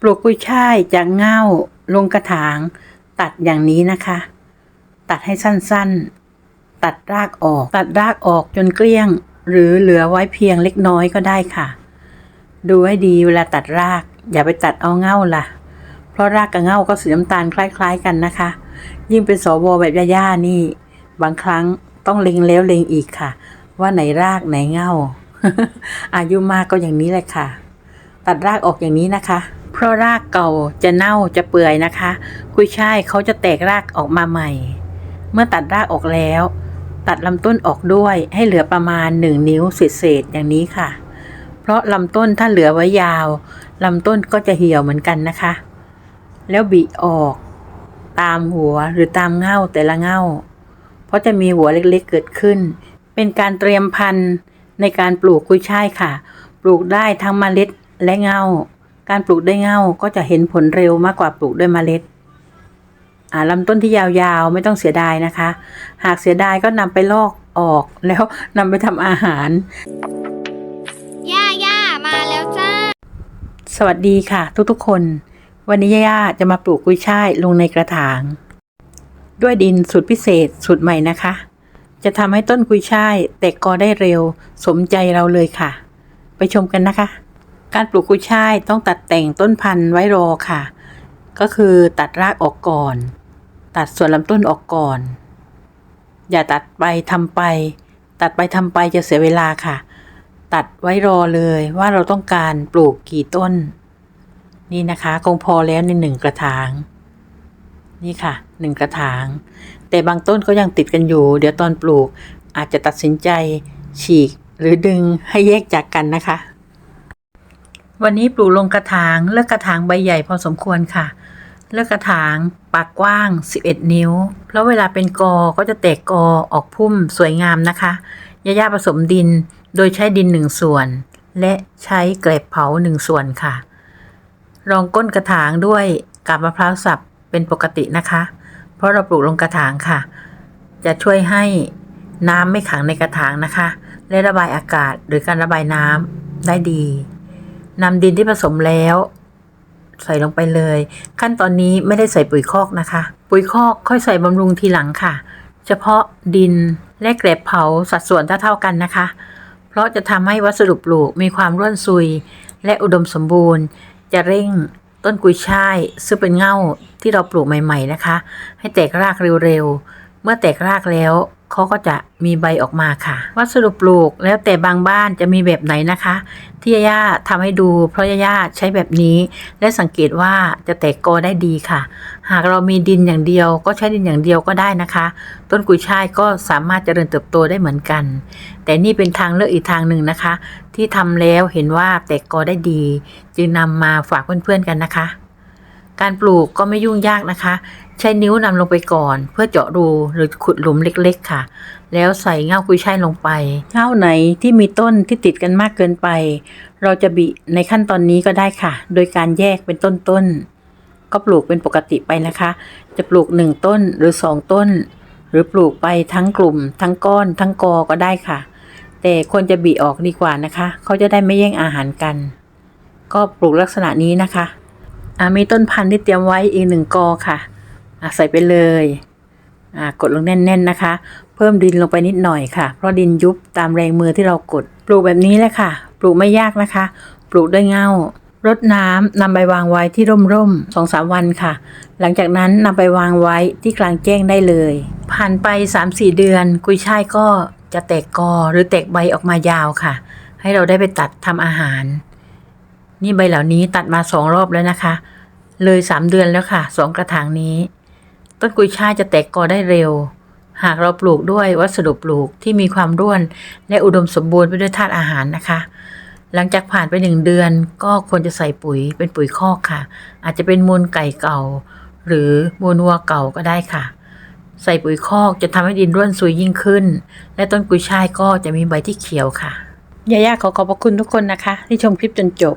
ปลูกกุ้ยช่ายจากเง่าลงกระถาง ตัดอย่างนี้นะคะ ตัดให้สั้นๆ ตัดรากออก ตัดรากออกจนเกลี้ยง หรือเหลือไว้เพียงเล็กน้อยก็ได้ค่ะ ดูให้ดีเวลาตัดราก อย่าไปตัดเอาเง่าล่ะ เพราะรากกับเง่าก็สีน้ำตาลคล้าย ๆ กันนะคะ ยิ่งเป็นสวแบบย่าๆนี่ บางครั้งต้องเล็งแล้วเล็งอีกค่ะ ว่าไหนรากไหนเง่าอายุมากก็อย่างนี้แหละค่ะ ตัดรากออกอย่างนี้นะคะ เพราะรากเก่าจะเน่าจะเปื่อยนะคะ กุยช่ายเขาจะแตกรากออกมาใหม่ เมื่อตัดรากออกแล้ว ตัดลำต้นออกด้วยให้เหลือประมาณ 1 นิ้วเศษๆอย่างนี้ค่ะ เพราะลำต้นถ้าเหลือไว้ยาวลำต้นก็จะเหี่ยวเหมือนกันนะคะ แล้วบีออกตามหัวหรือตามเง่าแต่ละเง่า เพราะจะมีหัวเล็กๆเกิดขึ้น เป็นการเตรียมพันธุ์ในการปลูกกุยช่ายค่ะ ปลูกได้ทั้งเมล็ดและเง่า การปลูกด้วยเง่าก็จะเห็นผลเร็วมากกว่าปลูกด้วยเมล็ดอ่าลำต้นที่ยาวๆ ไม่ต้องเสียดายนะคะ หากเสียดายก็นำไปลอกออกแล้วนำไปทำอาหาร ย่าย่ามาแล้วจ้า สวัสดีค่ะ ทุกๆคน วันนี้ย่าๆจะมาปลูกกุ้ยช่ายลงในกระถาง ด้วยดินสูตรพิเศษสูตรใหม่นะคะ จะทำให้ต้นกุ้ยช่ายแตกกอได้เร็ว สมใจเราเลยค่ะ ไปชมกันนะคะ การปลูกกุ้ยช่ายต้องตัดแต่งต้นพันธุ์ไว้รอค่ะ ก็คือตัดรากออกก่อน ตัดส่วนลำต้นออกก่อน อย่าตัดไปทำไป ตัดไปทำไปจะเสียเวลาค่ะ ตัดไว้รอเลยว่าเราต้องการปลูกกี่ต้น นี่นะคะคงพอแล้วในหนึ่งกระถาง นี่ค่ะหนึ่งกระถาง แต่บางต้นก็ยังติดกันอยู่ เดี๋ยวตอนปลูกอาจจะตัดสินใจฉีกหรือดึงให้แยกจากกันนะคะ วันนี้ปลูกลงกระถางเลือกกระถางใบใหญ่พอสมควรค่ะ เลือกกระถางปากกว้าง 11 นิ้วเพราะเวลาเป็นกอก็จะแตกกอออกพุ่มสวยงามนะคะย่าๆผสมดินโดยใช้ดินหนึ่งส่วน และใช้เกล็ดเผาหนึ่งส่วนค่ะ รองก้นกระถางด้วยกาบมะพร้าวสับเป็นปกตินะคะ เพราะเราปลูกลงกระถางค่ะ จะช่วยให้น้ำไม่ขังในกระถางนะคะ และระบายอากาศหรือการระบายน้ำได้ดี นำดินที่ผสมแล้ว ใส่ลงไปเลย ขั้นตอนนี้ไม่ได้ใส่ปุ๋ยคอกนะคะ ปุ๋ยคอกค่อยใส่บำรุงทีหลังค่ะ เฉพาะดินและเกล็ดเผาสัดส่วนเท่าๆกันนะคะ เพราะจะทำให้วัสดุปลูกมีความร่วนซุย และอุดมสมบูรณ์ จะเร่งต้นกุยช่ายซึ่งเป็นเง่าที่เราปลูกใหม่ ๆนะคะ ให้แตกรากเร็วๆ เมื่อแตกรากแล้ว เขาก็จะมีใบออกมาค่ะ วัสดุปลูกแล้วแต่บางบ้านจะมีแบบไหนนะคะ ที่ย่าๆทำให้ดูเพราะย่าใช้แบบนี้ และสังเกตว่าจะแตกกอได้ดีค่ะ หากเรามีดินอย่างเดียว ก็ใช้ดินอย่างเดียวก็ได้นะคะ ต้นกุยช่ายก็สามารถเจริญเติบโตได้เหมือนกัน แต่นี่เป็นทางเลือกอีกทางหนึ่งนะคะ ที่ทำแล้วเห็นว่าแตกกอได้ดี จึงนำมาฝากเพื่อนๆกันนะคะ การปลูกก็ไม่ยุ่งยากนะคะ ใช้นิ้วนำลงไปก่อน เพื่อเจาะรูหรือขุดหลุมเล็กๆค่ะ แล้วใส่เง่ากุยช่ายลงไปเง่าไหนที่มีต้นที่ติดกันมากเกินไป เราจะบิในขั้นตอนนี้ก็ได้ค่ะ โดยการแยกเป็นต้นๆก็ปลูกเป็นปกติไปนะคะ จะปลูกหนึ่งต้นหรือสองต้น หรือปลูกไปทั้งกลุ่ม ทั้งก้อน ทั้งกอก็ได้ค่ะ แต่ควรจะบีออกดีกว่านะคะ เขาจะได้ไม่แย่งอาหารกัน ก็ปลูกลักษณะนี้นะคะ อ่ามีต้นพันธุ์ที่เตรียมไว้อีกหนึ่งกอค่ะอ่าใส่ไปเลยอ่ากดลงแน่น ๆนะคะ เพิ่มดินลงไปนิดหน่อยค่ะ เพราะดินยุบตามแรงมือที่เรากด ปลูกแบบนี้แหละค่ะ ปลูกไม่ยากนะคะ ปลูกด้วยเง่ารดน้ำนำไปวางไว้ที่ร่มๆสองสามวันค่ะ หลังจากนั้นนำไปวางไว้ที่กลางแจ้งได้เลย ผ่านไป3-4เดือน กุยช่ายก็จะแตกกอหรือแตกใบออกมายาวค่ะ ให้เราได้ไปตัดทำอาหาร นี่ใบเหล่านี้ตัดมาสองรอบแล้วนะคะ เลยสามเดือนแล้วค่ะสองกระถางนี้ ต้นกุยช่ายจะแตกกอได้เร็ว หากเราปลูกด้วยวัสดุปลูกที่มีความร่วน และอุดมสมบูรณ์ไปด้วยธาตุอาหารนะคะ หลังจากผ่านไปหนึ่งเดือนก็ควรจะใส่ปุ๋ยเป็นปุ๋ยคอกค่ะ อาจจะเป็นมูลไก่เก่า หรือมูลวัวเก่าก็ได้ค่ะ ใส่ปุ๋ยคอกจะทำให้ดินร่วนซุยยิ่งขึ้น และต้นกุยช่ายก็จะมีใบที่เขียวค่ะยาย่าขอขอบพระคุณทุกคนนะคะ ที่ชมคลิปจนจบ